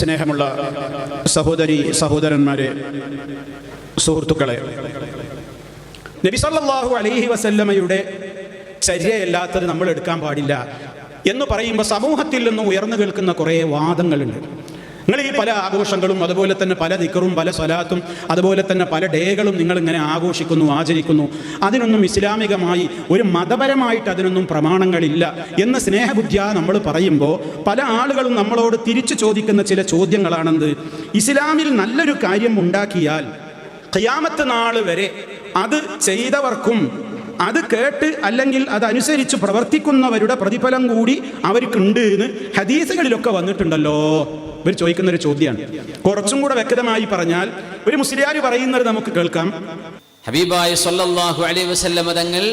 സ്നേഹമുള്ള സഹോദരി സഹോദരന്മാരെ സുഹൃത്തുക്കളെ നബിസല്ലാഹു അലൈഹി വസല്ലമയുടെ ചര്യയല്ലാത്തത് നമ്മൾ എടുക്കാൻ പാടില്ല എന്ന് പറയുമ്പോൾ സമൂഹത്തിൽ നിന്ന് ഉയർന്നു കേൾക്കുന്ന കുറേ വാദങ്ങളുണ്ട്. നിങ്ങൾ ഈ പല ആഘോഷങ്ങളും അതുപോലെ തന്നെ പല ദിക്കറും പല സ്വലാത്തും അതുപോലെ തന്നെ പല ഡേകളും നിങ്ങൾ ഇങ്ങനെ ആഘോഷിക്കുന്നു ആചരിക്കുന്നു. അതിനൊന്നും ഇസ്ലാമികമായി ഒരു മതപരമായിട്ട് അതിനൊന്നും പ്രമാണങ്ങളില്ല എന്ന സ്നേഹബുദ്ധിയ നമ്മൾ പറയുമ്പോൾ പല ആളുകളും നമ്മളോട് തിരിച്ചു ചോദിക്കുന്ന ചില ചോദ്യങ്ങളാണെന്ത്? ഇസ്ലാമിൽ നല്ലൊരു കാര്യം ഉണ്ടാക്കിയാൽ ഖിയാമത്ത് നാൾ വരെ അത് ചെയ്തവർക്കും അത് കേട്ട് അല്ലെങ്കിൽ അതനുസരിച്ച് പ്രവർത്തിക്കുന്നവരുടെ പ്രതിഫലം കൂടി അവർക്കുണ്ട് എന്ന് ഹദീസുകളിലൊക്കെ വന്നിട്ടുണ്ടല്ലോ. ഇവർ ചോദിക്കുന്ന ഒരു ചോദ്യമാണ്. കുറച്ചും കൂടെ വ്യക്തമായി പറഞ്ഞാൽ ഒരു മുസ്ലിയാർ പറയുന്നത് നമുക്ക് കേൾക്കാം. ഹബീബായ സല്ലല്ലാഹു അലൈഹി വസല്ലമ തങ്ങൾ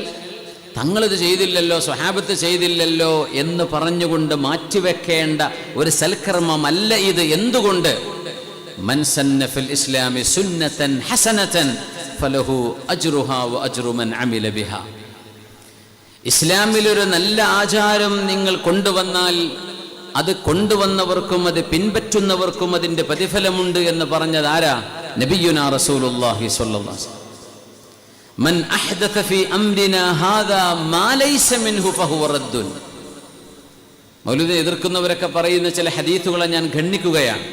തങ്ങളിത് ചെയ്തില്ലല്ലോ സ്വഹാബത്ത് ചെയ്തില്ലല്ലോ എന്ന് പറഞ്ഞുകൊണ്ട് മാറ്റിവെക്കേണ്ട ഒരു സൽക്കർമ്മമല്ല ഇത്. എന്തുകൊണ്ട്? മൻ സന്ന ഫിൽ ഇസ്ലാമി സുന്നതൻ ഹസനതൻ ഫലഹു വ ഒരു നല്ല ആചാരം നിങ്ങൾ കൊണ്ടുവന്നാൽ അത് കൊണ്ടുവന്നവർക്കും അത് പിൻപറ്റുന്നവർക്കും അതിന്റെ പ്രതിഫലമുണ്ട് എന്ന് പറഞ്ഞത് ആരാ? നബിയുന റസൂലുള്ളാഹി സ്വല്ലല്ലാഹു മൻ അഹ്ദഥ ഫീ അംരിനാ ഹാദാ മാ ലൈസ മിൻഹു ഫഹുവ റദ്ദുൻ. മൗലൂദ എതിർക്കുന്നവരൊക്കെ പറയുന്ന ചില ഹദീസുകളെ ഞാൻ ഖണ്ഡിക്കുകയാണ്.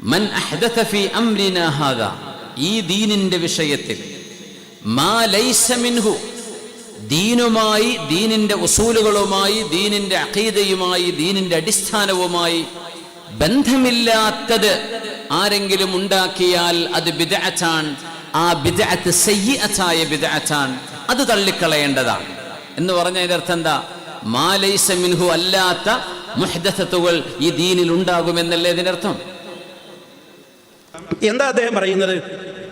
മൻ അഹ്ദഥ ഫീ അംരിനാ ഹാദാ. ഈ ദീനിന്റെ വിഷയത്തിൽ മാ ലൈസ മിൻഹു ദീനുമായി ദീനിന്റെ ഉസൂലുകളുമായി ദീനിന്റെ അഖീദയുമായി ദീനിന്റെ അടിസ്ഥാനവുമായി ബന്ധമില്ലാത്തത് ആരെങ്കിലും ഉണ്ടാക്കിയാൽ അത് ബിദഅത്താണ്. ആ ബിദഅത്ത് സയ്യിഅത്തായ ബിദഅത്താണ്. അത് തള്ളിക്കളയേണ്ടതാണ്. എന്ന് പറഞ്ഞതിന്റെ അർത്ഥം എന്താ? മാലൈസ മിൻഹു അല്ലാത്ത മുഹദത്തുകൾ ഈ ദീനിൽ ഉണ്ടാകുമെന്നല്ലേ ഇതിന്റെ അർത്ഥം? എന്താ അദ്ദേഹം പറയുന്നത്?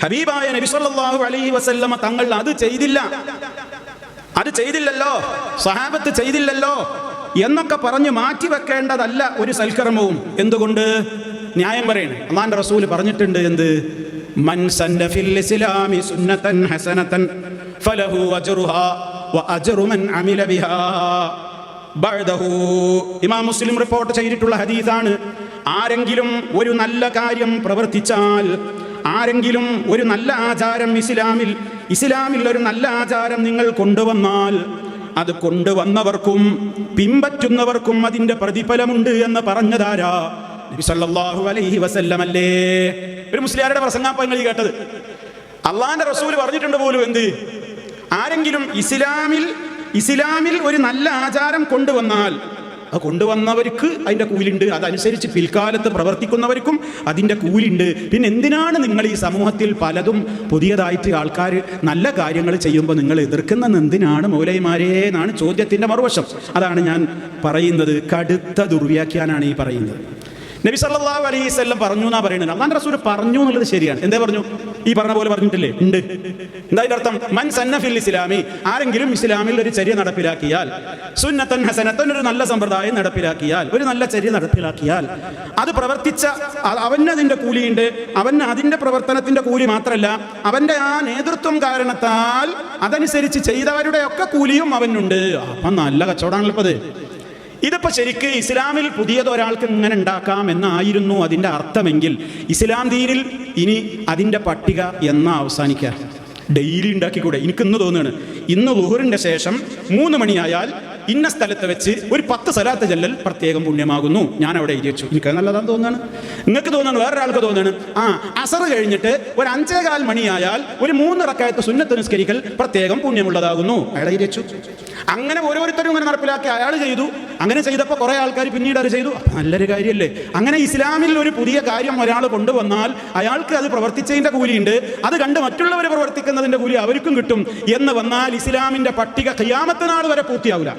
ഹബീബായ നബി സല്ലല്ലാഹു അലൈഹി വസല്ലമ തങ്ങൾ അത് ചെയ്തില്ല. അത് ചെയ്തില്ലല്ലോ. സഹാബത്ത് ചെയ്തില്ലല്ലോ. എന്നൊക്കെ പറഞ്ഞ് മാറ്റിവെക്കേണ്ടതല്ല ഒരു സൽക്കർമ്മവും. എന്തുകൊണ്ട്? ന്യായം പറയണേ. അള്ളാന്റെ റസൂൽ പറഞ്ഞിട്ടുണ്ട് എന്ത്? ഇമാം മുസ്ലിം റിപ്പോർട്ട് ചെയ്തിട്ടുള്ള ഹദീസാണ്. ആരെങ്കിലും ഒരു നല്ല കാര്യം പ്രവർത്തിച്ചാൽ ആരെങ്കിലും ഒരു നല്ല ആചാരം ഇസ്ലാമിൽ ഇസ്ലാമിൽ ഒരു നല്ല ആചാരം നിങ്ങൾ കൊണ്ടുവന്നാൽ അത് കൊണ്ടുവന്നവർക്കും പിമ്പറ്റുന്നവർക്കും അതിന്റെ പ്രതിഫലമുണ്ട് എന്ന് പറഞ്ഞതാരാ? നബി സല്ലല്ലാഹു അലൈഹി വസല്ലമല്ലേ? ഒരു മുസ്ലിയാരുടെ പ്രസംഗാപ്പങ്ങൾ കേട്ടത്. അള്ളാന്റെ റസൂൽ പറഞ്ഞിട്ടുണ്ട് പോലും എന്ത്? ആരെങ്കിലും ഇസ്ലാമിൽ ഇസ്ലാമിൽ ഒരു നല്ല ആചാരം കൊണ്ടുവന്നാൽ അത് കൊണ്ടുവന്നവർക്ക് അതിന്റെ കൂലിണ്ട്. അതനുസരിച്ച് പിൽക്കാലത്ത് പ്രവർത്തിക്കുന്നവർക്കും അതിന്റെ കൂലിണ്ട്. പിന്നെ എന്തിനാണ് നിങ്ങൾ ഈ സമൂഹത്തിൽ പലതും പുതിയതായിട്ട് ആൾക്കാർ നല്ല കാര്യങ്ങൾ ചെയ്യുമ്പോൾ നിങ്ങൾ എതിർക്കുന്നത് എന്തിനാണ് മൗലൈമാരേ എന്നാണ് ചോദ്യത്തിന്റെ മറുവശം. അതാണ് ഞാൻ പറയുന്നത്. കടുത്ത ദുർവ്യാഖ്യാനാണ് ഈ പറയുന്നത്. നബി സല്ലല്ലാഹു അലൈസ് എല്ലാം പറഞ്ഞു എന്നാ പറയുന്നത്. അള്ളാൻ റസൂൽ പറഞ്ഞു എന്നുള്ളത് ശരിയാണ്. എന്തേ പറഞ്ഞു? ഈ പറഞ്ഞ പോലെ പറഞ്ഞിട്ടില്ലേ? ഉണ്ട്. എന്താ ഇതിന്റെ അർത്ഥം? മൻ സന്നഫിൽ ഇസ്ലാമി. ആരെങ്കിലും ഇസ്ലാമിൽ ഒരു ചര്യ നടപ്പിലാക്കിയാൽ സുന്നത്തൻ ഹസനത്തൻ ഒരു നല്ല സമ്പ്രദായം നടപ്പിലാക്കിയാൽ ഒരു നല്ല ചര്യ നടപ്പിലാക്കിയാൽ അത് പ്രവർത്തിച്ച അവന് അതിന്റെ കൂലിയുണ്ട്. അവന് അതിന്റെ പ്രവർത്തനത്തിന്റെ കൂലി മാത്രമല്ല അവന്റെ ആ നേതൃത്വം കാരണത്താൽ അതനുസരിച്ച് ചെയ്തവരുടെ ഒക്കെ കൂലിയും അവനുണ്ട്. അപ്പം നല്ല കച്ചവടമാണല്ലോ ഇപ്പത് ഇതിപ്പോ ശരിക്ക് ഇസ്ലാമിൽ പുതിയതൊരാൾക്ക് ഇങ്ങനെ ഉണ്ടാക്കാം എന്നായിരുന്നു അതിന്റെ അർത്ഥമെങ്കിൽ ഇസ്ലാം ദീനിൽ ഇനി അതിന്റെ പട്ടിക എന്നാ അവസാനിക്കുക. ഡെയിലി ഉണ്ടാക്കിക്കൂടെ? എനിക്ക് ഇന്ന് തോന്നുകയാണ്. ഇന്ന് ലുഹറിന്റെ ശേഷം മൂന്ന് മണിയായാൽ ഇന്ന സ്ഥലത്ത് വെച്ച് ഒരു പത്ത് സ്ഥലത്ത് ചെല്ലൽ പ്രത്യേകം പുണ്യമാകുന്നു. ഞാൻ അവിടെ എഴുതി വെച്ചു. എനിക്ക് നല്ലതാന്ന് തോന്നുകയാണ്. നിങ്ങൾക്ക് തോന്നുന്നു വേറൊരാൾക്ക് തോന്നുകയാണ്. ആ അസർ കഴിഞ്ഞിട്ട് ഒരു അഞ്ചേകാൽ മണിയായാൽ ഒരു മൂന്ന് റക്കായത്ത് സുന്നത്ത് നിസ്കരിക്കൽ പ്രത്യേകം പുണ്യമുള്ളതാകുന്നു. അവിടെ എഴുതി വെച്ചു. അങ്ങനെ ഓരോരുത്തരും ഇങ്ങനെ നടപ്പിലാക്കി അയാൾ ചെയ്തു. അങ്ങനെ ചെയ്തപ്പോൾ കുറെ ആൾക്കാർ പിന്നീട് അത് ചെയ്തു. നല്ലൊരു കാര്യമല്ലേ അങ്ങനെ ഇസ്ലാമിൽ ഒരു പുതിയ കാര്യം ഒരാൾ കൊണ്ടുവന്നാൽ അയാൾക്ക് അത് പ്രവർത്തിച്ചതിന്റെ കൂലിയുണ്ട്. അത് കണ്ട് മറ്റുള്ളവർ പ്രവർത്തിക്കുന്നതിന്റെ കൂലി അവർക്കും കിട്ടും എന്ന് വന്നാൽ ഇസ്ലാമിന്റെ പട്ടിക ഖിയാമത്ത് നാൾ വരെ പൂർത്തിയാവില്ല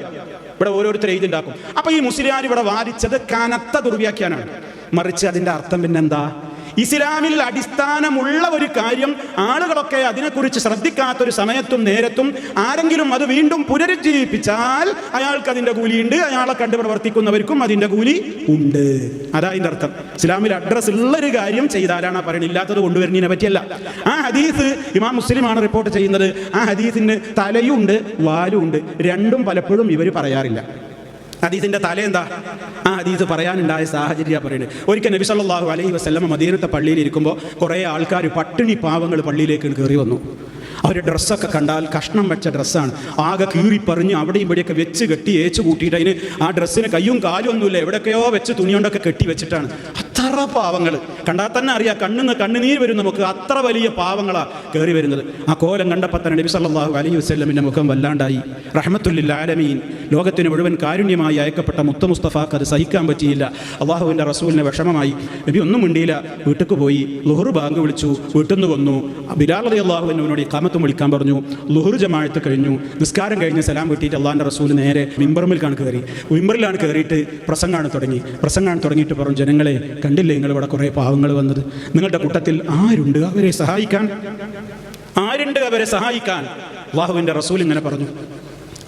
ഇവിടെ ഓരോരുത്തർ എഴുതിണ്ടാക്കും അപ്പൊ ഈ മുസ്ലിം ഇവിടെ വാദിച്ചത് കനത്ത ദുർവ്യാഖ്യാനാണ് മറിച്ച് അതിന്റെ അർത്ഥം പിന്നെന്താ? ഇസ്ലാമിൽ അടിസ്ഥാനമുള്ള ഒരു കാര്യം ആളുകളൊക്കെ അതിനെക്കുറിച്ച് ശ്രദ്ധിക്കാത്തൊരു സമയത്തും നേരത്തും ആരെങ്കിലും അത് വീണ്ടും പുനരുജ്ജീവിപ്പിച്ചാൽ അയാൾക്ക് അതിന്റെ കൂലിയുണ്ട് അയാളെ കണ്ട് പ്രവർത്തിക്കുന്നവർക്കും അതിന്റെ കൂലി ഉണ്ട്. അതാ അർത്ഥം. ഇസ്ലാമിൽ അഡ്രസ് ഉള്ള ഒരു കാര്യം ചെയ്താലാണ് ആ പറയുന്നത് ഇല്ലാത്തത് കൊണ്ടുവരുന്നതിനെ പറ്റിയല്ല. ആ ഹദീസ് ഇമാം മുസ്ലിമാണ് റിപ്പോർട്ട് ചെയ്യുന്നത്. ആ ഹദീസിന് തലയുണ്ട് വാലുണ്ട്. രണ്ടും പലപ്പോഴും ഇവർ പറയാറില്ല. ഹദീസിന്റെ തല എന്താ ആ ഹദീസ് പറയാനുണ്ടായ സാഹചര്യം പറയുന്നത് ഒരിക്കൽ നബി സല്ലല്ലാഹു അലൈഹി വസല്ലമ മദീനത്തെ പള്ളിയിൽ ഇരിക്കുമ്പോൾ കുറേ ആൾക്കാർ പട്ടിണി പാവങ്ങൾ പള്ളിയിലേക്ക് കയറി വന്നു. അവർ ഡ്രസ്സൊക്കെ കണ്ടാൽ കഷ്ണം വെച്ച ഡ്രസ്സാണ്. ആകെ കീറിപ്പറിഞ്ഞ് അവിടെയും ഇവിടെയൊക്കെ വെച്ച് കെട്ടി ഏച്ച് കൂട്ടിയിട്ട് അതിന് ആ ഡ്രസ്സിന് കയ്യും കാലും ഒന്നുമില്ല. എവിടെയൊക്കെയോ വെച്ച് തുണിയോണ്ടൊക്കെ കെട്ടി വെച്ചിട്ടാണ്. അത്ര പാവങ്ങൾ കണ്ടാൽ തന്നെ അറിയാം കണ്ണിന്ന് കണ്ണുനീര് വരും നമുക്ക്. അത്ര വലിയ പാവങ്ങളാ കയറി വരുന്നത്. ആ കോലം കണ്ടപ്പോൾ തന്നെ നബി സല്ലല്ലാഹു അലൈഹി വസ്ലമിന്റെ മുഖം വല്ലാണ്ടായി. റഹ്മത്തുല്ലിൽ ആലമീൻ. ലോകത്തിന് മുഴുവൻ കാരുണ്യമായി അയക്കപ്പെട്ട മുത്ത മുസ്തഫാക്ക് അത് സഹിക്കാൻ പറ്റിയില്ല. അള്ളാഹുവിന്റെ റസൂലിന് വിഷമമായി. നബി ഒന്നും മിണ്ടിയില്ല. വീട്ടിലേക്ക് പോയി ലുഹുർ ബാങ്ക് വിളിച്ചു. വീട്ടിൽ നിന്ന് വന്നു. ബിലാൽ അലി അള്ളാഹുവിനോട് കാമത്ത് വിളിക്കാൻ പറഞ്ഞു. ലുഹുർ ജമാഴത്ത് കഴിഞ്ഞു. നിസ്കാരം കഴിഞ്ഞ് സലാം വീട്ടിയിട്ട് അള്ളാഹിന്റെ റസൂൽ നേരെ മിമ്പർമിൽക്കാണ് കയറി മിമ്പറിലാണ് കയറിയിട്ട് പ്രസംഗമാണ് തുടങ്ങി. പ്രസംഗമാണ് തുടങ്ങിയിട്ട് പറഞ്ഞു ജനങ്ങളെ കണ്ടില്ലേ നിങ്ങൾ ഇവിടെ കുറേ പാവങ്ങൾ വന്നത്? നിങ്ങളുടെ കൂട്ടത്തിൽ ആരുണ്ട് അവരെ സഹായിക്കാൻ? ആരുണ്ട് അവരെ സഹായിക്കാൻ? അള്ളാഹുവിന്റെ റസൂൽ ഇങ്ങനെ പറഞ്ഞു.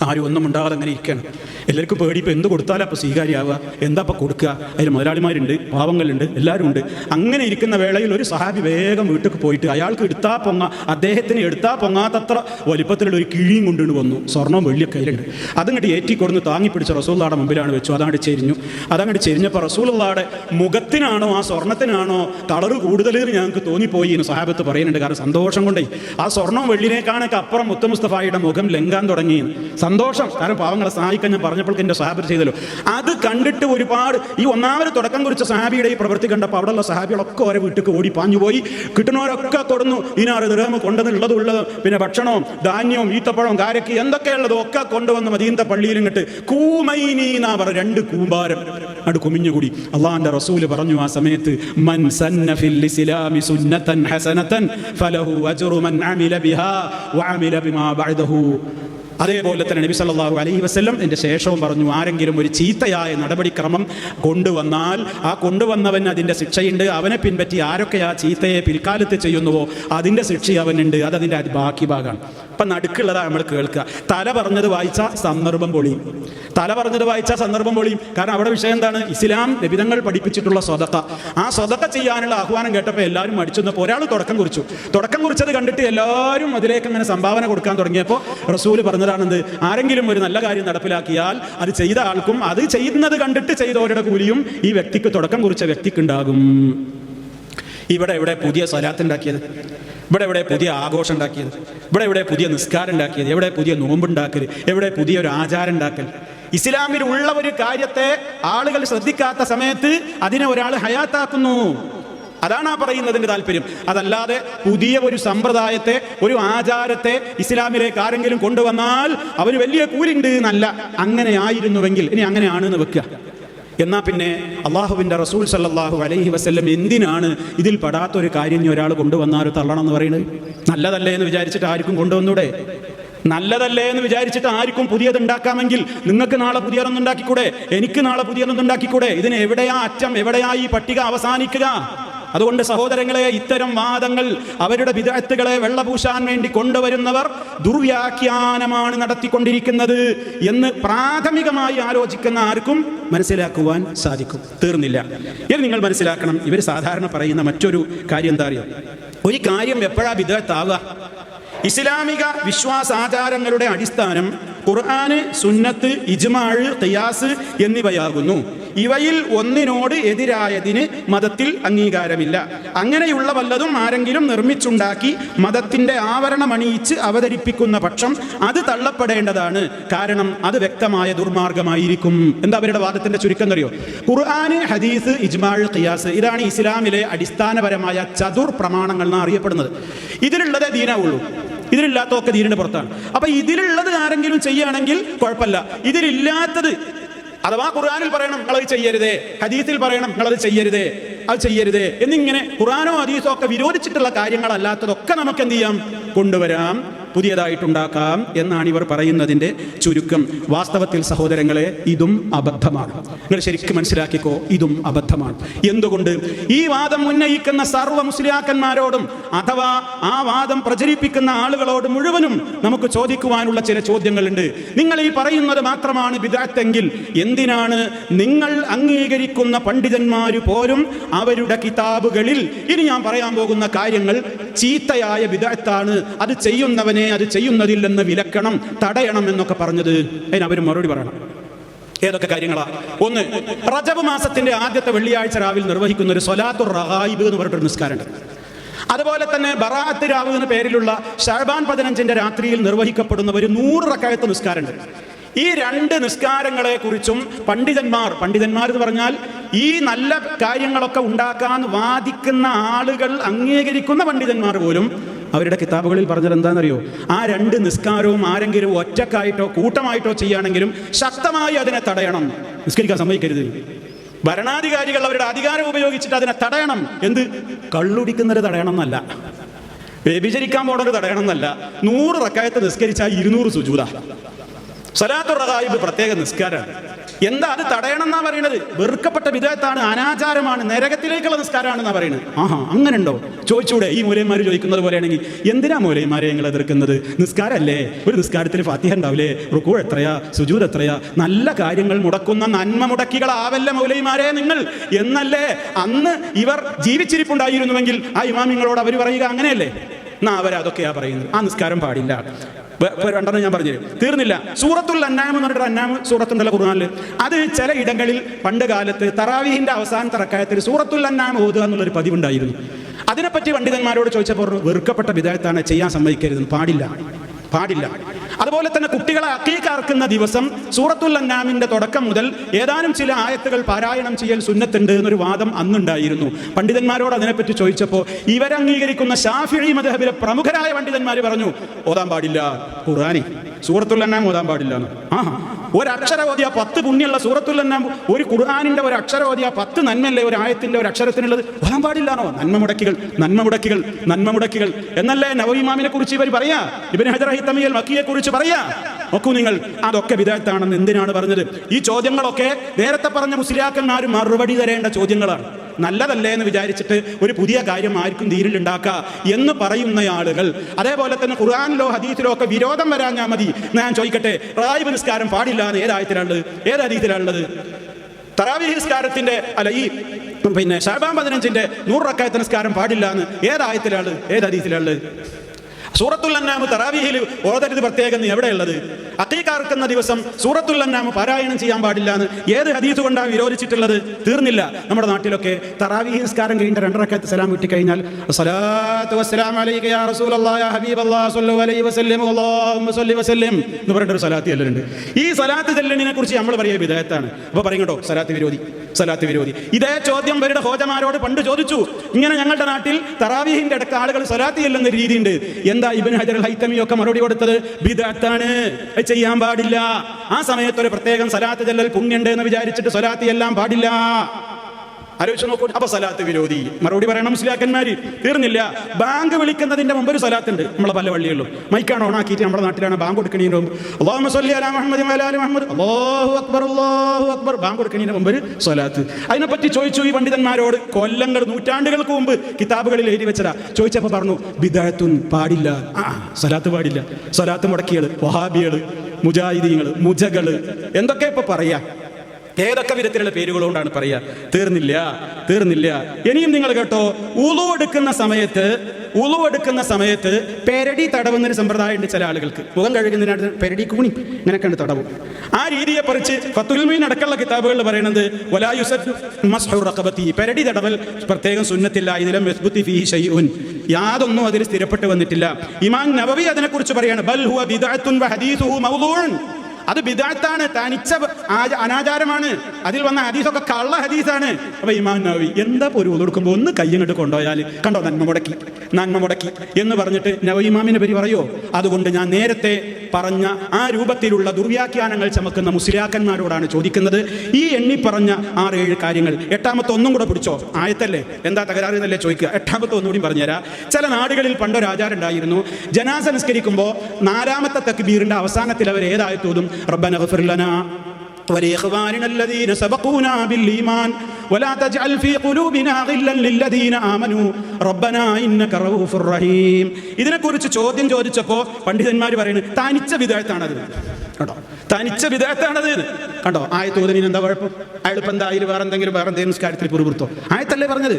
ആരും ഒന്നും ഉണ്ടാകാതെ അങ്ങനെ ഇരിക്കണം. എല്ലാവർക്കും പേടി. ഇപ്പോൾ എന്ത് കൊടുത്താലും അപ്പോൾ സ്വീകാര്യമാവുക. എന്താ അപ്പോൾ കൊടുക്കുക? അതിൽ മുതലാളിമാരുണ്ട് പാവങ്ങളുണ്ട് എല്ലാവരും ഉണ്ട് അങ്ങനെ ഇരിക്കുന്ന വേളയിൽ ഒരു സഹാബി വേഗം വീട്ടിൽ പോയിട്ട് അയാൾക്ക് എടുത്താൽ പൊങ്ങ അദ്ദേഹത്തിന് എടുത്താൽ പൊങ്ങാത്തത്ര വലിപ്പത്തിലുള്ള ഒരു കിഴിയും കൊണ്ടുകൊണ്ട് വന്നു. സ്വർണവും വെള്ളിയൊക്കെ കയ്യിലുണ്ട് അതങ്ങോട്ട് ഏറ്റി കൊടുന്ന് താങ്ങി പിടിച്ച റസൂള്ളാടെ മുമ്പിലാണ് വെച്ചു. അതങ്ങോട്ട് ചെരിഞ്ഞു. അതങ്ങോട്ട് ചെരിഞ്ഞപ്പോൾ റസൂള്ളാടെ മുഖത്തിനാണോ ആ സ്വർണത്തിനാണോ കളറ് കൂടുതൽ ഞങ്ങൾക്ക് തോന്നിപ്പോയി എന്ന് സഹാബത്ത് പറയുന്നുണ്ട്. കാരണം സന്തോഷം കൊണ്ടേ. ആ സ്വർണവും വെള്ളിനേക്കാണൊക്കെ അപ്പുറം മുത്തമുസ്തഫായിയുടെ മുഖം ലങ്കാൻ തുടങ്ങി സന്തോഷം. കാരണം പാവങ്ങളെ സഹായിക്കാൻ ഞാൻ പറഞ്ഞപ്പോൾ എന്റെ സഹാബർ ചെയ്തല്ലോ. അത് കണ്ടിട്ട് ഒരുപാട് ഈ ഒന്നാമത് തുടക്കം കുറിച്ച സഹാബിയുടെ ഈ പ്രവൃത്തി കണ്ടപ്പോൾ അവിടെയുള്ള സഹാബികളൊക്കെ ഓരോ വീട്ടിൽ ഓടി പാഞ്ഞു പോയി കിട്ടുന്നവരൊക്കെ കൊടുന്നു ഇനാറ് ദൃഹം കൊണ്ടുവന്നുള്ളതും ഉള്ളത്. പിന്നെ ഭക്ഷണവും ധാന്യവും ഈത്തപ്പഴവും കാരക്ക് എന്തൊക്കെയുള്ളതും ഒക്കെ കൊണ്ടുവന്ന് പള്ളിയിൽ ഇങ്ങോട്ട് കൂമൈനി എന്നാ പറ രണ്ട് കൂമ്പാരം അത് കുമിഞ്ഞുകൂടി. അള്ളാഹിന്റെ റസൂൽ പറഞ്ഞു ആ സമയത്ത് മൻ സന്ന ഫിൽ ഇസ്ലാമി സുന്നതൻ ഹസനതൻ ഫലഹു അജ്റു മൻ അമില ബിഹാ വഅമില ബിമാ ബഅദഹു. അതേപോലെ തന്നെ നബി സല്ലാഹു അലൈഹി വസല്ലം എന്റെ ശേഷവും പറഞ്ഞു ആരെങ്കിലും ഒരു ചീത്തയായ നടപടിക്രമം കൊണ്ടുവന്നാൽ ആ കൊണ്ടുവന്നവൻ അതിന്റെ ശിക്ഷയുണ്ട് അവനെ പിൻപറ്റി ആരൊക്കെ ആ ചീത്തയെ പിൽക്കാലത്ത് ചെയ്യുന്നുവോ അതിന്റെ ശിക്ഷ അവനുണ്ട് അത് അതിന്റെ ബാക്കി ഭാഗമാണ് അപ്പം നടുക്കുള്ളതാണ് നമ്മൾ കേൾക്കുക. തല പറഞ്ഞത് വായിച്ച സന്ദർഭം പൊളിയും. തല പറഞ്ഞത് വായിച്ച സന്ദർഭം പൊളിയും. കാരണം അവിടെ വിഷയം എന്താണ്? ഇസ്ലാം ലഭിതങ്ങൾ പഠിപ്പിച്ചിട്ടുള്ള സ്വതക്ക. ആ സ്വതക്ക ചെയ്യാനുള്ള ആഹ്വാനം കേട്ടപ്പോൾ എല്ലാവരും മടിച്ചെന്നപ്പോൾ ഒരാൾ തുടക്കം കുറിച്ചു. തുടക്കം കുറിച്ചത് കണ്ടിട്ട് എല്ലാവരും അതിലേക്ക് അങ്ങനെ സംഭാവന കൊടുക്കാൻ തുടങ്ങിയപ്പോൾ റസൂൽ പറഞ്ഞതാണെന്ത് ആരെങ്കിലും ഒരു നല്ല കാര്യം നടപ്പിലാക്കിയാൽ അത് ചെയ്ത ആൾക്കും അത് ചെയ്യുന്നത് കണ്ടിട്ട് ചെയ്തവരുടെ കൂലിയും ഈ വ്യക്തിക്ക് തുടക്കം കുറിച്ച വ്യക്തിക്കുണ്ടാകും. ഇവിടെ ഇവിടെ പുതിയ സ്വലാത്ത് ഇവിടെ ഇവിടെ പുതിയ ആഘോഷം ഉണ്ടാക്കിയത്? ഇവിടെ ഇവിടെ പുതിയ നിസ്കാരം ഉണ്ടാക്കിയത്? എവിടെ പുതിയ നോമ്പുണ്ടാക്കൽ എവിടെ പുതിയ ഒരു ആചാരം ഉണ്ടാക്കൽ ഇസ്ലാമിൽ ഉള്ള ഒരു കാര്യത്തെ ആളുകൾ ശ്രദ്ധിക്കാത്ത സമയത്ത് അതിനെ ഒരാൾ ഹയാത്താക്കുന്നു. അതാണ് ആ പറയുന്നതിന്റെ താല്പര്യം. അതല്ലാതെ പുതിയ ഒരു സമ്പ്രദായത്തെ ഒരു ആചാരത്തെ ഇസ്ലാമിലേക്ക് ആരെങ്കിലും കൊണ്ടുവന്നാൽ അവന് വലിയ കൂലിണ്ട് എന്നല്ല. അങ്ങനെ ആയിരുന്നുവെങ്കിൽ ഇനി അങ്ങനെയാണെന്ന് വെക്കുക എന്നാ പിന്നെ അള്ളാഹുവിന്റെ റസൂൽ സല്ലാഹു അലൈഹി വസ്ല്ലം എന്തിനാണ് ഇതിൽ പെടാത്ത ഒരു കാര്യം ഇനി ഒരാൾ കൊണ്ടുവന്നാൽ തള്ളണം എന്ന് പറയുന്നത്? നല്ലതല്ലേ എന്ന് വിചാരിച്ചിട്ട് ആർക്കും കൊണ്ടുവന്നൂടെ? നല്ലതല്ലേ എന്ന് വിചാരിച്ചിട്ട് ആർക്കും പുതിയത് ഉണ്ടാക്കാമെങ്കിൽ നിങ്ങൾക്ക് നാളെ പുതിയതൊന്നും ഉണ്ടാക്കിക്കൂടെ? എനിക്ക് നാളെ പുതിയതൊന്നും ഉണ്ടാക്കിക്കൂടെ? ഇതിന് എവിടെയാ അറ്റം? എവിടെയാ ഈ പട്ടിക അവസാനിക്കുക? അതുകൊണ്ട് സഹോദരങ്ങളെ ഇത്തരം വാദങ്ങൾ അവരുടെ വിദഗ്ധകളെ വെള്ളപൂശാൻ വേണ്ടി കൊണ്ടുവരുന്നവർ ദുർവ്യാഖ്യാനമാണ് നടത്തിക്കൊണ്ടിരിക്കുന്നത് എന്ന് പ്രാഥമികമായി ആലോചിക്കുന്ന ആർക്കും മനസ്സിലാക്കുവാൻ സാധിക്കും. തീർന്നില്ല. ഇത് നിങ്ങൾ മനസ്സിലാക്കണം. ഇവർ സാധാരണ പറയുന്ന മറ്റൊരു കാര്യം എന്താ അറിയോ? ഒരു കാര്യം എപ്പോഴാ വിദഗ്ധാവുക ഇസ്ലാമിക വിശ്വാസാചാരങ്ങളുടെ അടിസ്ഥാനം ഖുർആന് സുന്നത്ത് ഇജ്മാഴ് ഖിയാസ് എന്നിവയാകുന്നു. ഇവയിൽ ഒന്നിനോട് എതിരായതിന് മതത്തിൽ അംഗീകാരമില്ല. അങ്ങനെയുള്ള വല്ലതും ആരെങ്കിലും നിർമ്മിച്ചുണ്ടാക്കി മതത്തിന്റെ ആവരണമണിയിച്ച് അവതരിപ്പിക്കുന്ന പക്ഷം അത് തള്ളപ്പെടേണ്ടതാണ്. കാരണം അത് വ്യക്തമായ ദുർമാർഗമായിരിക്കും. എന്താ അവരുടെ വാദത്തിന്റെ ചുരുക്കം അറിയോ ഖുർആന് ഹദീസ് ഇജ്മാഴ് ഖിയാസ് ഇതാണ് ഇസ്ലാമിലെ അടിസ്ഥാനപരമായ ചതുർ പ്രമാണങ്ങൾ എന്ന് അറിയപ്പെടുന്നത്. ഇതിലുള്ളതേ ദീനാവുള്ളൂ. ഇതിലില്ലാത്തതൊക്കെ ദീനിന്റെ പുറത്താണ്. അപ്പൊ ഇതിലുള്ളത് ആരെങ്കിലും ചെയ്യുകയാണെങ്കിൽ കുഴപ്പമില്ല. ഇതിലില്ലാത്തത് അഥവാ ഖുർആാനിൽ പറയണം നിങ്ങളത് ചെയ്യരുതേ. ഹദീസിൽ പറയണം നിങ്ങളത് ചെയ്യരുതേ. അത് ചെയ്യരുതേ. എന്നിങ്ങനെ ഖുറാനോ ഹദീസോ ഒക്കെ വിരോധിച്ചിട്ടുള്ള കാര്യങ്ങളല്ലാത്തതൊക്കെ നമുക്ക് എന്ത് ചെയ്യാം? കൊണ്ടുവരാം. പുതിയതായിട്ടുണ്ടാക്കാം എന്നാണ് ഇവർ പറയുന്നതിന്റെ ചുരുക്കം. വാസ്തവത്തിൽ സഹോദരങ്ങളെ ഇതും അബദ്ധമാണ്. നിങ്ങൾ ശരിക്കും മനസ്സിലാക്കിക്കോ ഇതും അബദ്ധമാണ്. എന്തുകൊണ്ട്? ഈ വാദം ഉന്നയിക്കുന്ന സർവ മുസ്ലിയാക്കന്മാരോടും അഥവാ ആ വാദം പ്രചരിപ്പിക്കുന്ന ആളുകളോട് മുഴുവനും നമുക്ക് ചോദിക്കുവാനുള്ള ചില ചോദ്യങ്ങളുണ്ട്. നിങ്ങൾ ഈ പറയുന്നത് മാത്രമാണ് വിദഗ്ധെങ്കിൽ എന്തിനാണ് നിങ്ങൾ അംഗീകരിക്കുന്ന പണ്ഡിതന്മാർ പോലും അവരുടെ കിതാബുകളിൽ ഇനി ഞാൻ പറയാൻ പോകുന്ന കാര്യങ്ങൾ ചീത്തയായ വിദഗ്ധാണ് അത് ചെയ്യുന്നവനെ അത് ചെയ്യുന്നതിൽ നിന്ന് വിലക്കണം തടയണം എന്നൊക്കെ പറഞ്ഞത്. അതിന് അവർ മറുപടി പറയണം. ഏതൊക്കെ കാര്യങ്ങളാ? ഒന്ന് റജബ് മാസത്തിന്റെ ആദ്യത്തെ വെള്ളിയാഴ്ച രാവിലെ നിർവഹിക്കുന്ന ഒരു സൊലാത്തുർ റഹായിബ് എന്ന് പറഞ്ഞിട്ടൊരു നിസ്കാരമുണ്ട്. അതുപോലെ തന്നെ ബറാത്ത് രാവ് എന്ന പേരിലുള്ള ഷഹബാൻ പതിനഞ്ചിന്റെ രാത്രിയിൽ നിർവഹിക്കപ്പെടുന്ന ഒരു നൂറ് റക്കായത്ത് നിസ്കാരമുണ്ട്. ഈ രണ്ട് നിസ്കാരങ്ങളെ കുറിച്ചും പണ്ഡിതന്മാർ പണ്ഡിതന്മാർ എന്ന് പറഞ്ഞാൽ ഈ നല്ല കാര്യങ്ങളൊക്കെ ഉണ്ടാക്കാൻ വാദിക്കുന്ന ആളുകൾ അംഗീകരിക്കുന്ന പണ്ഡിതന്മാർ പോലും അവരുടെ കിതാബുകളിൽ പറഞ്ഞത് എന്താണെന്നറിയോ? ആ രണ്ട് നിസ്കാരവും ആരെങ്കിലും ഒറ്റക്കായിട്ടോ കൂട്ടമായിട്ടോ ചെയ്യുകയാണെങ്കിലും ശക്തമായി അതിനെ തടയണം. നിസ്കരിക്കാൻ സമ്മതിക്കരുത്. ഭരണാധികാരികൾ അവരുടെ അധികാരം ഉപയോഗിച്ചിട്ട് അതിനെ തടയണം. എന്ത്? കള്ളുടിക്കുന്നത് തടയണം എന്നല്ല വ്യഭിചരിക്കാൻ പോണത് തടയണം എന്നല്ല നൂറ് റക്കായത്ത് നിസ്കരിച്ചാൽ ഇരുന്നൂറ് സുജൂത. സലാത്തു റഹായിബ് പ്രത്യേക നിസ്കാരമാണ് എന്താ അത് തടയണം എന്നാ പറയുന്നത്? വെറുക്കപ്പെട്ട വിധേയത്താണ് അനാചാരമാണ് നരകത്തിലേക്കുള്ള നിസ്കാരമാണെന്നാ പറയുന്നത്. ആഹാ അങ്ങനെ ഉണ്ടോ ചോദിച്ചൂടെ ഈ മൂലയന്മാർ ചോദിക്കുന്നത് പോലെയാണെങ്കിൽ എന്തിനാ മൂലയന്മാരെ നിങ്ങൾ എതിർക്കുന്നത്? നിസ്കാരമല്ലേ ഒരു നിസ്കാരത്തിൽ ഫാത്തിഹ ഉണ്ടാവില്ലേ? റുക്കൂ എത്രയാ? സുജൂദ് എത്രയാ? നല്ല കാര്യങ്ങൾ മുടക്കുന്ന നന്മ മുടക്കികളാവല്ല മൗലൈമാരെ നിങ്ങൾ. എന്നല്ലേ? അന്ന് ഇവർ ജീവിച്ചിരിപ്പുണ്ടായിരുന്നുവെങ്കിൽ ആ ഇമാമിങ്ങളോട് അവർ പറയുക അങ്ങനെയല്ലേ? എന്നാ അവരതൊക്കെയാ പറയുന്നത്. ആ നിസ്കാരം പാടില്ല. രണ്ടെണ്ണം ഞാൻ പറഞ്ഞു തീർന്നില്ല. സൂറത്തുൽ അന്നാം എന്ന് പറഞ്ഞിട്ട് അന്നാം സൂറത്തുണ്ടല്ലോ ഖുർആനിൽ അത് ചില ഇടങ്ങളിൽ പണ്ട് കാലത്ത് തറാവീഹിന്റെ അവസാന തറക്കായത്തിൽ സൂറത്തുൽ അന്നാം ഓതുക എന്നുള്ളൊരു പതിവുണ്ടായിരുന്നു. അതിനെപ്പറ്റി പണ്ഡിതന്മാരോട് ചോദിച്ചപ്പോൾ വെറുക്കപ്പെട്ട വിധേയത്താണ് ചെയ്യാൻ സമ്മതിക്കരുത് പാടില്ല. പാടില്ല. അതുപോലെ തന്നെ കുട്ടികളെ അക്കീക്കറക്കുന്ന ദിവസം സൂറത്തുൽ അന്നാമിന്റെ തുടക്കം മുതൽ ഏതാനും ചില ആയത്തുകൾ പാരായണം ചെയ്യൽ സുന്നത്തുണ്ട് എന്നൊരു വാദം അന്നുണ്ടായിരുന്നു. പണ്ഡിതന്മാരോട് അതിനെപ്പറ്റി ചോദിച്ചപ്പോൾ ഇവരംഗീകരിക്കുന്ന ഷാഫിഴി മദഹബിലെ പ്രമുഖരായ പണ്ഡിതന്മാർ പറഞ്ഞു ഓതാൻ പാടില്ല. ഖുറാനി സൂറത്തുൽ അന്നാം ഓതാൻ പാടില്ല. ആ ഒരക്ഷര ഓതിയ പത്ത് പുണ്യമുള്ള സൂറത്തുൽ തന്നെ ഒരു കുർഹാനിന്റെ ഒരു അക്ഷരവതിയ പത്ത് നന്മല്ലേ ഒരു ആയത്തിന്റെ ഒരു അക്ഷരത്തിനുള്ളത് വരാൻ പാടില്ലാണോ? നന്മ മുടക്കികൾ നന്മ മുടക്കികൾ നന്മ മുടക്കികൾ. എന്നല്ലേ നവീമാമിനെ കുറിച്ച് ഇവർ പറയാ? ഇവൻ ഹജറഹിത്തമിയൽ മക്കിയെ കുറിച്ച് പറയാ? നോക്കൂ നിങ്ങൾ അതൊക്കെ വിദഗ്ധാണെന്ന് എന്തിനാണ് പറഞ്ഞത്? ഈ ചോദ്യങ്ങളൊക്കെ നേരത്തെ പറഞ്ഞ മുസ്ലിയാക്കന്മാർ മറുപടി തരേണ്ട ചോദ്യങ്ങളാണ്. നല്ലതല്ലേ എന്ന് വിചാരിച്ചിട്ട് ഒരു പുതിയ കാര്യം ആർക്കും ധീരിലുണ്ടാക്കുക എന്ന് പറയുന്ന ആളുകൾ. അതേപോലെ തന്നെ ഖുർആാനിലോ ഹദീസിലോ ഒക്കെ വിരോധം വരാഞ്ഞാൽ മതി. ഞാൻ ചോദിക്കട്ടെ റായ് പുരസ്കാരം പാടില്ല എന്ന് ഏതായത്തിലാണുള്ളത് ഏത് ഹദീസിലാണുള്ളത്? തറാവി നിസ്കാരത്തിന്റെ അല്ല ഈ പിന്നെ ഷാബാൻ പതിനഞ്ചിന്റെ നൂറ് നിസ്കാരം പാടില്ല എന്ന് ഏതായത്തിലാണ് ഏത് ഹദീസിലുള്ളത് സൂറത്തുൽ തറാവിഹിൽ ഓതരുത് പ്രത്യേകം എവിടെയുള്ളത്? അക്കീക്കാർക്കുന്ന ദിവസം സൂറത്തുൽ അന്നാമ് പാരായണം ചെയ്യാൻ പാടില്ല എന്ന് ഏത് ഹദീസ് കൊണ്ടാണ് വിരോധിച്ചിട്ടുള്ളത്? തീർന്നില്ല. നമ്മുടെ നാട്ടിലൊക്കെ തറാവി നിസ്കാരം കഴിഞ്ഞ രണ്ടരക്കത്ത് സലാം കിട്ടി കഴിഞ്ഞാൽ "അസ്സലാത്തു വസ്സലാം അലൈക യാ റസൂലല്ലാഹ് യാ ഹബീബല്ലാഹ് സല്ലു അലൈഹി വസല്ലം അല്ലാഹുമ്മ സല്ലി വസല്ലം എന്ന് പറഞ്ഞിട്ട് ഒരു സലാത്ത് ചെല്ലലുണ്ട്. ഈ സലാത്ത് ചെല്ലലിനെ കുറിച്ച് നമ്മൾ പറയുക വിധേയത്താണ് അപ്പോൾ പറയും സലാത്ത് വിരോധി. സലാത്ത് വിരോധി. ഇതേ ചോദ്യം ഇവരുടെ ഹോജമാരോട് പണ്ട് ചോദിച്ചു. ഇങ്ങനെ ഞങ്ങളുടെ നാട്ടിൽ തറാവീഹിന്റെ ഇടയ്ക്ക് ആളുകൾ സലാത്ത് ചെല്ലുന്ന രീതിയുണ്ട്. എന്താ ഇബൻ ഹജർ ഹൈത്തമി ഒക്കെ മറുപടി കൊടുത്തത്? ബിദാത്താണ് ചെയ്യാൻ പാടില്ല. ആ സമയത്ത് ഒരു പ്രത്യേകം സലാത്ത് ചെല്ലൽ പുണ്യുണ്ട് എന്ന് വിചാരിച്ചിട്ട് സലാത്ത് എല്ലാം പാടില്ല. ആലോചിച്ച് നോക്കൂ. അപ്പൊ സലാത്ത് വിരോധി. മറുപടി പറയണം മുസ്ലിയാക്കന്മാര് തീർന്നില്ല. ബാങ്ക് വിളിക്കുന്നതിന്റെ മുമ്പ് ഒരു സലാത്ത് ഉണ്ട് നമ്മളെ പല വള്ളികളിലും മൈക്കാണ് ഓണാക്കിയിട്ട് നമ്മുടെ നാട്ടിലാണ് ബാങ്ക് കൊടുക്കണതിന് മുമ്പ് അള്ളാഹു സല്ലി അലാ മുഹമ്മദ്. അല്ലാഹു അക്ബർ അല്ലാഹു അക്ബർ. ബാങ്ക് കൊടുക്കണതിന് മുമ്പ് ഒരു സലാത്ത്. അതിനെപ്പറ്റി ചോദിച്ചു ഈ പണ്ഡിതന്മാരോട് കൊല്ലങ്ങൾ നൂറ്റാണ്ടുകൾക്ക് മുമ്പ് കിതാബുകളിൽ എഴുതി വെച്ചതാ. ചോദിച്ചപ്പോൾ പറഞ്ഞു ബിദാത്തുൻ പാടില്ല. ആ സ്വലാത്ത് പാടില്ല. സലാത്ത് മുടക്കിയത് വഹാബികൾ മുജാഹിദീങ്ങൾ മുജകൾ. എന്തൊക്കെ ഇപ്പൊ പറയാ? ഏതൊക്കെ വിധത്തിലുള്ള പേരുകൾ കൊണ്ടാണ് പറയുക തീർന്നില്ല തീർന്നില്ല. ഇനിയും നിങ്ങൾ കേട്ടോ ഉളു എടുക്കുന്ന സമയത്ത് ഉളു എടുക്കുന്ന സമയത്ത് പെരടി തടവുന്നൊരു സമ്പ്രദായം ഉണ്ട് ചില ആളുകൾക്ക്. മുഖം കഴുകുന്നതിനായിട്ട് പെരടി കൂണി ഇങ്ങനെയൊക്കെയാണ് തടവും. ആ രീതിയെ പറിച്ച് ഫത്തുൽമീൻ അടക്കമുള്ള കിതാബുകളിൽ പറയുന്നത് റഖബത്തി. പെരടി തടവൽ പ്രത്യേകം സുന്നത്തില്ല ഇതിലും യാതൊന്നും അതിൽ സ്ഥിരപ്പെട്ട് വന്നിട്ടില്ല. ഇമാൻ നബവി അതിനെക്കുറിച്ച് പറയാണ് ബൽ ഹുവ വ ഹദീസുഹു മൗദൂഉൻ അത് ബിദാത്താണ് തനിച്ച അനാചാരമാണ്. അതിൽ വന്ന ഹദീസൊക്കെ കള്ള ഹദീസാണ്. അപ്പൊ ഇമാൻ നബി എന്താ ഒരു കൊടുക്കുമ്പോൾ ഒന്ന് കയ്യങ്ങോട്ട് കൊണ്ടുപോയാൽ കണ്ടോ നന്മ മുടക്കി നന്മ മുടക്കി എന്ന് പറഞ്ഞിട്ട് നവ ഇമാമിനെ പറ്റി പറയോ? അതുകൊണ്ട് ഞാൻ നേരത്തെ പറഞ്ഞ ആ രൂപത്തിലുള്ള ദുർവ്യാഖ്യാനങ്ങൾ ചമക്കുന്ന മുസ്ലിയാക്കന്മാരോടാണ് ചോദിക്കുന്നത്. ഈ എണ്ണി പറഞ്ഞ ആറ് ഏഴ് കാര്യങ്ങൾ എട്ടാമത്തെ ഒന്നും കൂടെ പിടിച്ചോ? ആയത്തല്ലേ? എന്താ തകരാറ് എന്നല്ലേ ചോദിക്കുക? എട്ടാമത്തെ ഒന്നുകൂടി പറഞ്ഞുതരാം. ചില നാടുകളിൽ പണ്ടൊരു ആചാരം ഉണ്ടായിരുന്നു ജനാസ നിസ്കരിക്കുമ്പോൾ നാലാമത്തെ തക്ബീറിന്റെ അവസാനത്തിൽ അവർ ഏതായത്തോതും റബ്ബന ഗഫിർ ലനാ ولإخواننا الذين سبقونا بالإيمان ولا تجعل في قلوبنا غلا للذين آمنوا ربنا إنك رؤوف رحيم ഇതിനെക്കുറിച്ച് ചോദ്യം ചോദിച്ചപ്പോൾ പണ്ഡിതന്മാർ പറയുന്നത് തനിച്ച വിധേയത്താണത് കേട്ടോ തനിച്ച വിദേഹത്താണത് കണ്ടോ? ആയത്തോതിന് എന്താ കുഴപ്പം? അയാൾ എന്താ? അതിൽ വേറെ എന്തെങ്കിലും വേറെ എന്തെങ്കിലും കാര്യത്തിൽ പുറപുറത്തോ ആയത്തല്ലേ പറഞ്ഞത്.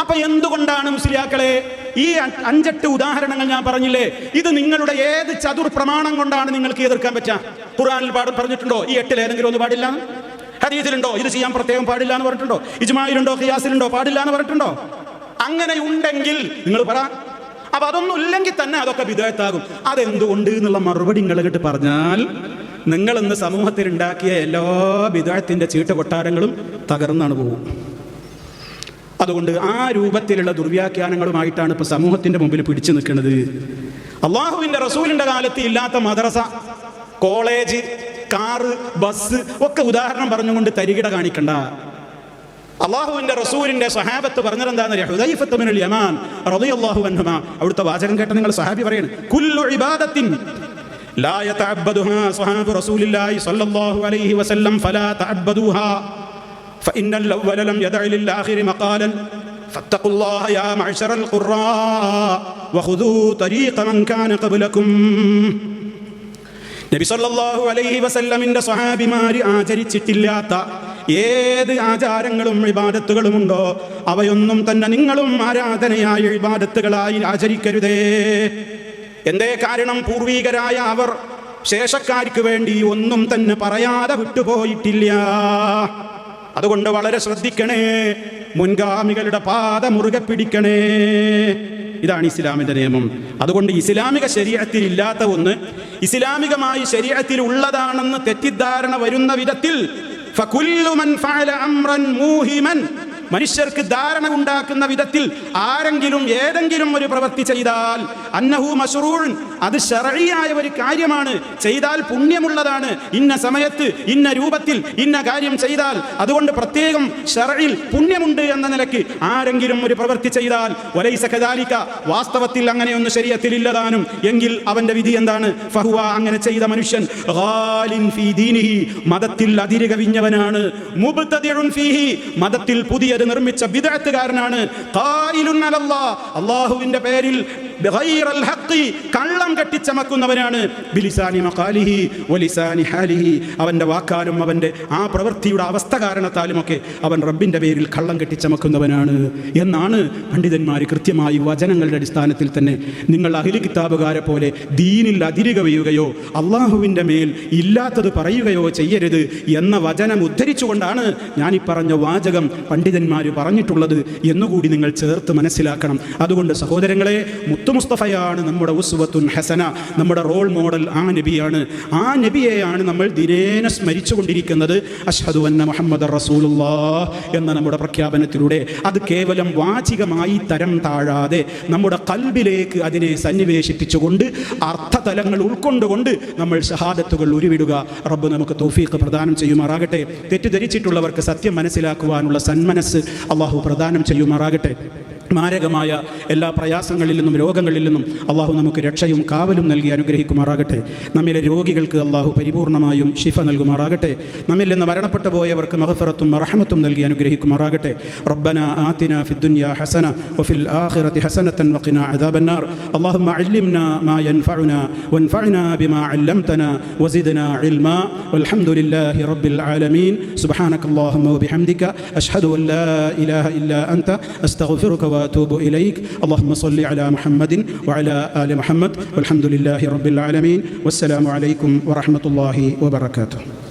അപ്പൊ എന്തുകൊണ്ടാണ് മുസ്ലിയാക്കളെ ഈ അഞ്ചെട്ട് ഉദാഹരണങ്ങൾ ഞാൻ പറഞ്ഞില്ലേ? ഇത് നിങ്ങളുടെ ഏത് ചതുർ പ്രമാണം കൊണ്ടാണ് നിങ്ങൾക്ക് എതിർക്കാൻ പറ്റുക ഖുർആനിൽ പാട് പറഞ്ഞിട്ടുണ്ടോ? ഈ എട്ടിൽ ഏതെങ്കിലും ഒന്ന് പാടില്ല? ഹദീസിലുണ്ടോ? ഇത് ചെയ്യാൻ പ്രത്യേകം പാടില്ല എന്ന് പറഞ്ഞിട്ടുണ്ടോ? ഇജ്മായിലുണ്ടോ? ഖിയാസിലുണ്ടോ? പാടില്ല എന്ന് പറഞ്ഞിട്ടുണ്ടോ? അങ്ങനെ ഉണ്ടെങ്കിൽ നിങ്ങൾ പറ. അപ്പൊ അതൊന്നും ഇല്ലെങ്കിൽ തന്നെ അതൊക്കെ വിധേയത്താകും. അതെന്തുകൊണ്ട് എന്നുള്ള മറുപടി നിങ്ങൾ പറഞ്ഞാൽ നിങ്ങൾ ഇന്ന് സമൂഹത്തിൽ ഉണ്ടാക്കിയ എല്ലാ വിധേയത്തിന്റെ ചീട്ട കൊട്ടാരങ്ങളും തകർന്നാണ് പോകും. അതുകൊണ്ട് ആ രൂപത്തിലുള്ള ദുർവ്യാഖ്യാനങ്ങളുമായിട്ടാണ് ഇപ്പൊ സമൂഹത്തിന്റെ മുമ്പിൽ പിടിച്ചു നിൽക്കുന്നത്. അള്ളാഹുവിന്റെ റസൂലിന്റെ കാലത്ത് ഇല്ലാത്ത മദ്രസ കോളേജ് കാറ് ബസ് ഒക്കെ ഉദാഹരണം പറഞ്ഞുകൊണ്ട് തരികിട കാണിക്കണ്ട. അള്ളാഹുവിന്റെ റസൂലിന്റെ സഹാബത്ത് പറഞ്ഞത് യമാൻ റളിയല്ലാഹു അവിടുത്തെ വാചകം കേട്ട നിങ്ങൾ സഹാബി പറയാണ് കുല്ലു ഇബാദത്തിൻ لا يتعبدها صحاب رسول الله صلى الله عليه وسلم فلا تعبدوها فإن الأول لم يدع للآخر مقالا فاتقوا الله يا معشر القراء وخذوا طريق من كان قبلكم നബി സല്ലല്ലാഹു അലൈഹി വസല്ലമിന്റെ സ്വഹാബിമാര് ആചരിച്ചിട്ടില്ലാത്ത ഏത് ആചാരങ്ങളും ഇബാദത്തുകളുമുണ്ടോ അവയൊന്നും തന്നെ നിങ്ങളും ആരാധനയായ ഇബാദത്തുകളായി ആചരിക്കരുതേ എന്തേ കാരണം പൂർവീകരായ അവർ? ശേഷക്കാർക്ക് വേണ്ടി ഒന്നും തന്നെ പറയാതെ വിട്ടുപോയിട്ടില്ല. അതുകൊണ്ട് വളരെ ശ്രദ്ധിക്കണേ. മുൻഗാമികളുടെ പാത മുറുകെ പിടിക്കണേ. ഇതാണ് ഇസ്ലാമിന്റെ നിയമം. അതുകൊണ്ട് ഇസ്ലാമിക ശരീരത്തിൽ ഇല്ലാത്ത ഒന്ന് ഇസ്ലാമികമായി ശരീരത്തിൽ ഉള്ളതാണെന്ന് തെറ്റിദ്ധാരണ വരുന്ന വിധത്തിൽ ഫകുല്ലു മൻ ഫഅല അംറൻ മൂഹിമൻ മനുഷ്യർക്ക് ധാരണ ഉണ്ടാക്കുന്ന വിധത്തിൽ ആരെങ്കിലും ഏതെങ്കിലും ഒരു പ്രവൃത്തി ചെയ്താൽ അന്നഹു മഷറൂൺ അത് ഷറിയായ ഒരു കാര്യമാണ്. ചെയ്താൽ പുണ്യമുള്ളതാണ്. ഇന്ന സമയത്ത് ഇന്ന രൂപത്തിൽ ഇന്ന കാര്യം ചെയ്താൽ അതുകൊണ്ട് പ്രത്യേകം ഷറയിൽ പുണ്യമുണ്ട് എന്ന നിലയ്ക്ക് ആരെങ്കിലും ഒരു പ്രവൃത്തി ചെയ്താൽ ഒലൈസ കദാലിക്ക വാസ്തവത്തിൽ അങ്ങനെയൊന്നും ശരീരത്തിൽ ഇല്ലതാനും എങ്കിൽ അവന്റെ വിധി എന്താണ്? ഫഹുവ അങ്ങനെ ചെയ്ത മനുഷ്യൻ മതത്തിൽ അതിരുകവിഞ്ഞവനാണ്. മതത്തിൽ പുതിയത് നിർമ്മിച്ച ബിദഅത്തുകാരനാണ് അള്ളാഹുവിന്റെ പേരിൽ കള്ളം ഹാലിഹി. അവന്റെ വാക്കാലും അവന്റെ ആ പ്രവൃത്തിയുടെ അവസ്ഥ കാരണത്താലും ഒക്കെ അവൻ റബ്ബിന്റെ പേരിൽ കള്ളം കെട്ടിച്ചമക്കുന്നവനാണ്. എന്നാണ് പണ്ഡിതന്മാർ കൃത്യമായി വചനങ്ങളുടെ അടിസ്ഥാനത്തിൽ തന്നെ നിങ്ങൾ അഹിലി കിതാബുകാരെ പോലെ ദീനിൽ അതിരുകവയുകയോ അള്ളാഹുവിന്റെ മേൽ ഇല്ലാത്തത് പറയുകയോ ചെയ്യരുത് എന്ന വചനം ഉദ്ധരിച്ചുകൊണ്ടാണ് ഈ പറഞ്ഞ വാചകം പണ്ഡിതന്മാർ പറഞ്ഞിട്ടുള്ളത് എന്നുകൂടി നിങ്ങൾ ചേർത്ത് മനസ്സിലാക്കണം. അതുകൊണ്ട് സഹോദരങ്ങളെ മുത്തുമുസ്തഫയാണ് നമ്മുടെ ഉസ്വത്തുൻ ഹസന നമ്മുടെ റോൾ മോഡൽ ആ നബിയാണ്. ആ നബിയെയാണ് നമ്മൾ ദിനേന സ്മരിച്ചുകൊണ്ടിരിക്കുന്നത്. അഷ്ഹദു അന്ന മുഹമ്മദ് റസൂലുള്ളാ എന്ന നമ്മുടെ പ്രഖ്യാപനത്തിലൂടെ. അത് കേവലം വാചികമായി തരം താഴാതെ നമ്മുടെ കൽബിലേക്ക് അതിനെ സന്നിവേശിപ്പിച്ചുകൊണ്ട് അർത്ഥതലങ്ങൾ ഉൾക്കൊണ്ടുകൊണ്ട് നമ്മൾ ഷഹാദത്തുകൾ ഉരുവിടുക. റബ്ബ് നമുക്ക് തോഫീക്ക് പ്രദാനം ചെയ്യുമാറാകട്ടെ. തെറ്റിദ്ധരിച്ചിട്ടുള്ളവർക്ക് സത്യം മനസ്സിലാക്കുവാനുള്ള സന്മനസ് അള്ളാഹു പ്രദാനം ചെയ്യുമാറാകട്ടെ. മാരകമായ എല്ലാ പ്രയാസങ്ങളിൽ നിന്നും രോഗങ്ങളിൽ നിന്നും അള്ളാഹു നമുക്ക് രക്ഷയും കാവലും നൽകി അനുഗ്രഹിക്കുമാറാകട്ടെ നമ്മിലെ രോഗികൾക്ക് അള്ളാഹു പരിപൂർണമായും ഷിഫ നൽകുമാറാകട്ടെ നമ്മിൽ നിന്ന് മരണപ്പെട്ടു പോയവർക്ക് മഹഫറത്തും റഹമത്തും നൽകി അനുഗ്രഹിക്കുമാറാകട്ടെ റബ്ബന ആതിന ഫി الدنيا حسنة وفي الآخرة حسنة وقنا عذاب النار اللهم علمنا ما ينفعنا وانفعنا بما علمتنا وزدنا علما والحمد لله رب العالمين سبحانك اللهم وبحمدك أشهد أن لا إله إلا أنت أستغفرك وأتوب إليك. اللهم صل على محمد وعلى آل محمد. والحمد لله رب العالمين. والسلام عليكم ورحمة الله وبركاته.